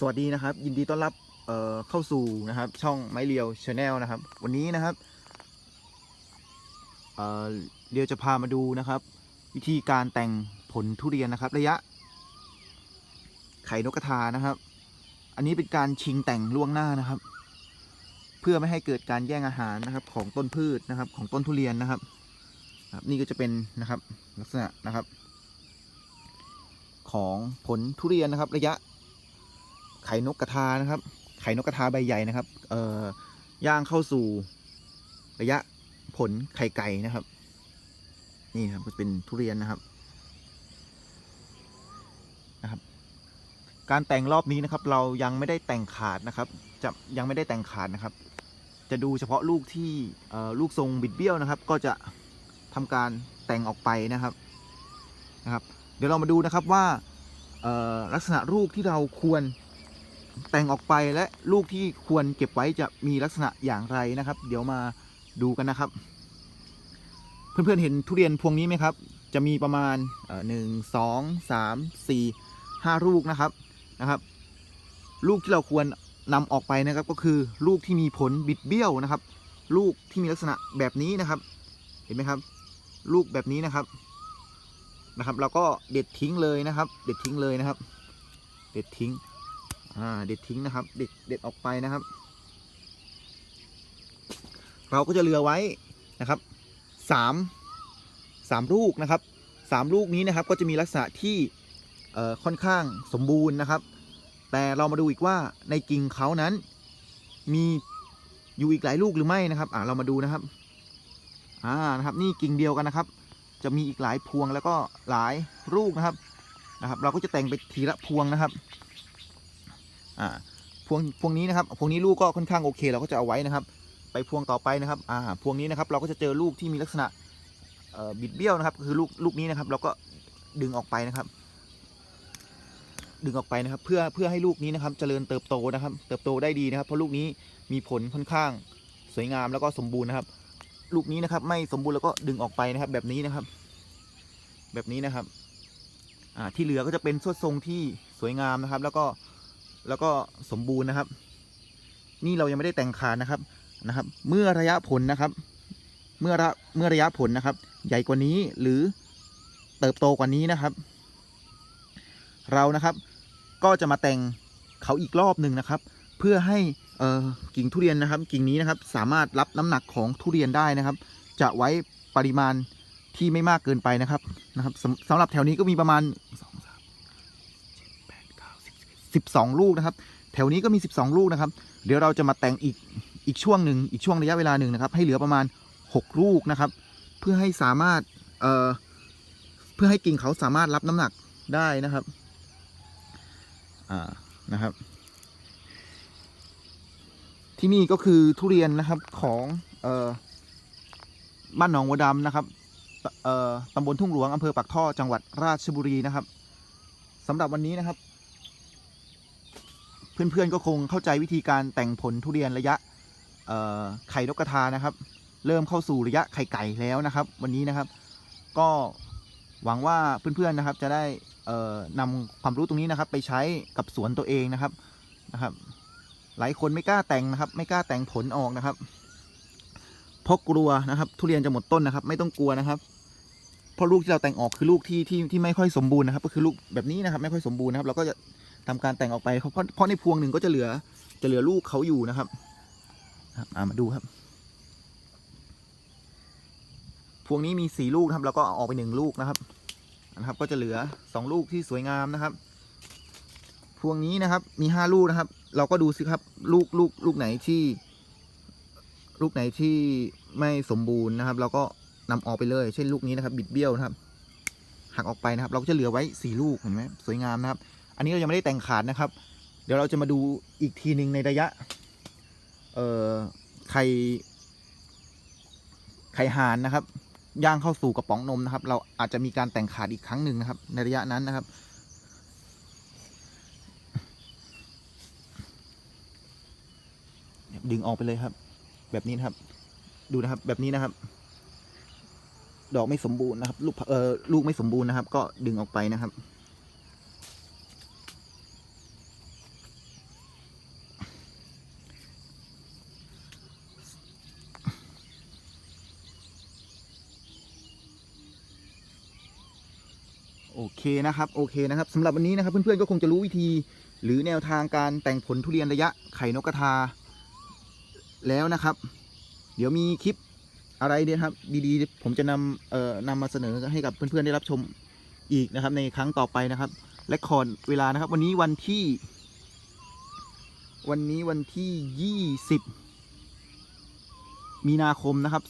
สวัสดีนะครับ ยินดีต้อนรับเเข้าสู่นะครับ ช่องไม้เรียวชาแนลนะครับ วันนี้นะครับเเรียวจะพามาดูนะครับ วิธีการแต่งผลทุเรียนนะครับ ระยะ ไข่นกกระทานะครับ อันนี้เป็นการชิงแต่งล่วงหน้านะครับ เพื่อไม่ให้เกิดการแย่งอาหารนะครับ ของต้นพืชนะครับ ของต้นทุเรียนนะครับครับนี่ก็จะเป็นนะครับลักษณะนะครับ ของผลทุเรียนนะครับ ระยะ ไข่นกกระทานะครับ ไข่นกกระทาใบใหญ่นะครับ เอ่อย่างเข้าสู่ระยะผลไข่ไก่นะครับ นี่ครับก็เป็นทุเรียนนะครับนะครับ การแต่งรอบนี้นะครับ เรายังไม่ได้แต่งขาดนะครับ จะยังไม่ได้แต่งขาดนะครับ จะดูเฉพาะลูกที่เออลูกทรงบิดเบี้ยวนะครับ ก็จะทำการแต่งออกไปนะครับนะครับ เดี๋ยวเรามาดูนะครับว่าเออลักษณะลูกที่เราควร แต่งออกไปและลูกที่ควรเก็บไว้จะมีลักษณะอย่างไรนะครับ เดี๋ยวมาดูกันนะครับ เพื่อนๆเห็นทุเรียนพวงนี้ไหมครับ จะมีประมาณหนึ่งสองสามสี่ห้าลูกนะครับนะครับ ลูกที่เราควรนำออกไปนะครับก็คือลูกที่มีผลบิดเบี้ยวนะครับ ลูกที่มีลักษณะแบบนี้นะครับ เห็นไหมครับ ลูกแบบนี้นะครับนะครับ เราก็เด็ดทิ้งเลยนะครับ เด็ดทิ้งเลยนะครับ เด็ดทิ้ง อ่าเด็ดทิ้งนะครับ เด็ดเด็ดออกไปนะครับ เราก็จะเลือไว้นะครับสามสามลูกนะครับสามลูกนี้นะครับก็จะมีลักษณะที่เอ่อค่อนข้างสมบูรณ์นะครับ แต่เรามาดูอีกว่าในกิ่งเขานั้น มีอยู่อีกหลายลูกหรือไม่นะครับ อ่าเรามาดูนะครับ อ่านะครับ นี่กิ่งเดียวกันนะครับ จะมีอีกหลายพวงแล้วก็หลายลูกนะครับนะครับ เราก็จะแต่งไปทีละพวงนะครับ อ่าพวงพวงนี้นะครับพวงนี้ลูกก็ค่อนข้างโอเค เราก็จะเอาไว้นะครับ ไปพวงต่อไปนะครับอ่าพวงนี้นะครับ เราก็จะเจอลูกที่มีลักษณะบิดเบี้ยวนะครับ คือลูกลูกนี้นะครับ เราก็ดึงออกไปนะครับ ดึงออกไปนะครับ เพื่อเพื่อให้ลูกนี้นะครับเจริญเติบโตนะครับ เติบโตได้ดีนะครับ เพราะลูกนี้มีผลค่อนข้างสวยงามแล้วก็สมบูรณ์นะครับ ลูกนี้นะครับ ไม่สมบูรณ์แล้วก็ดึงออกไปนะครับ แบบนี้นะครับ แบบนี้นะครับที่เหลือก็จะเป็นสวดทรงที่สวยงามนะครับ แล้วก็ แล้วก็สมบูรณ์นะครับ นี่เรายังไม่ได้แต่งขานะครับนะครับ เมื่อระยะผลนะครับ เมื่อระเมื่อระยะผลนะครับ ใหญ่กว่านี้หรือเติบโตกว่านี้นะครับ เรานะครับ ก็จะมาแต่งเขาอีกรอบหนึ่งนะครับ เพื่อให้เอ่อกิ่งทุเรียนนะครับ กิ่งนี้นะครับ สามารถรับน้ำหนักของทุเรียนได้นะครับ จะไว้ปริมาณที่ไม่มากเกินไปนะครับนะครับสำสำหรับแถวนี้ก็มีประมาณ 12 ลูกนะครับ แถวนี้ก็มี 12 ลูกนะครับ เดี๋ยวเราจะมาแต่งอีกอีกช่วงหนึ่งอีกช่วงระยะเวลาหนึ่งนะครับ ให้เหลือประมาณ 6 ลูกนะครับ เพื่อให้สามารถเอ่อเพื่อให้กิ่งเขาสามารถรับน้ำหนักได้นะครับอ่านะครับ ที่นี่ก็คือทุเรียนนะครับของเอ่อบ้านหนองวัวดำนะครับเอ่อตำบลทุ่งหลวงอำเภอปากท่อจังหวัดราชบุรีนะครับสำหรับวันนี้นะครับ เพื่อนๆก็คงเข้าใจวิธีการแต่งผลทุเรียนระยะไข่นกกระทานะครับ เริ่มเข้าสู่ระยะไข่ไก่แล้วนะครับ วันนี้นะครับ ก็หวังว่าเพื่อนๆนะครับ จะได้เอ่อนำความรู้ตรงนี้นะครับ ไปใช้กับสวนตัวเองนะครับนะครับ หลายคนไม่กล้าแต่งนะครับ ไม่กล้าแต่งผลออกนะครับเพราะกลัวนะครับ ทุเรียนจะหมดต้นนะครับ ไม่ต้องกลัวนะครับเพราะลูกที่เราแต่งออกคือลูกที่ที่ที่ไม่ค่อยสมบูรณ์นะครับ ก็คือลูกแบบนี้นะครับ ไม่ค่อยสมบูรณ์นะครับ เราก็จะ ทำการแต่งออกไปเพราะเพราะในพวงหนึ่งก็จะเหลือจะเหลือลูกเขาอยู่นะครับอ่ามาดูครับ พวงนี้มีสี่ลูกครับ แล้วก็เอาออกไปหนึ่งลูกนะครับนะครับ ก็จะเหลือสองลูกที่สวยงามนะครับ พวงนี้นะครับ มีห้าลูกนะครับ เราก็ดูสิครับ ลูกลูกลูกไหนที่ ลูกไหนที่ไม่สมบูรณ์นะครับ เราก็นำออกไปเลย เช่นลูกนี้นะครับ บิดเบี้ยวนะครับ หักออกไปนะครับ เราก็จะเหลือไว้สี่ลูกเห็นไหมสวยงามนะครับ อันนี้เรายังไม่ได้แต่งขาดนะครับ เดี๋ยวเราจะมาดูอีกทีหนึ่งในระยะ เอ่อไข่ไข่หานนะครับ ย่างเข้าสู่กระป๋องนมนะครับ เราอาจจะมีการแต่งขาดอีกครั้งหนึ่งนะครับ ในระยะนั้นนะครับดึงออกไปเลยครับ แบบนี้นะครับ ดูนะครับ แบบนี้นะครับ ดอกไม่สมบูรณ์นะครับ ลูกเอ่อลูกไม่สมบูรณ์นะครับ ก็ดึงออกไปนะครับ โอเคนะครับโอเคนะครับสำหรับวันนี้นะครับเพื่อนๆก็คงจะรู้วิธี หรือแนวทางการแต่งผลทุเรียนระยะไข่นกกระทา แล้วนะครับ เดี๋ยวมีคลิปอะไรเนี่ยครับ ดีๆ ผมจะนำเอ่อนำมาเสนอให้กับเพื่อนๆได้รับชมอีกนะครับ ในครั้งต่อไปนะครับ และคอร์ดเวลานะครับ วันนี้วันที่ วันนี้วันที่20มีนาคมนะครับ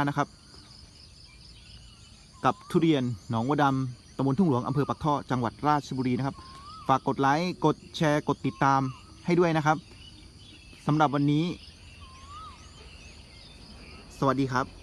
2565 นะครับ กับทุเรียนหนองวัวดำตำบลทุ่งหลวงอำเภอปักท่อจังหวัดราชบุรีนะครับ ฝากกดไลค์กดแชร์กดติดตามให้ด้วยนะครับสำหรับวันนี้ สวัสดีครับ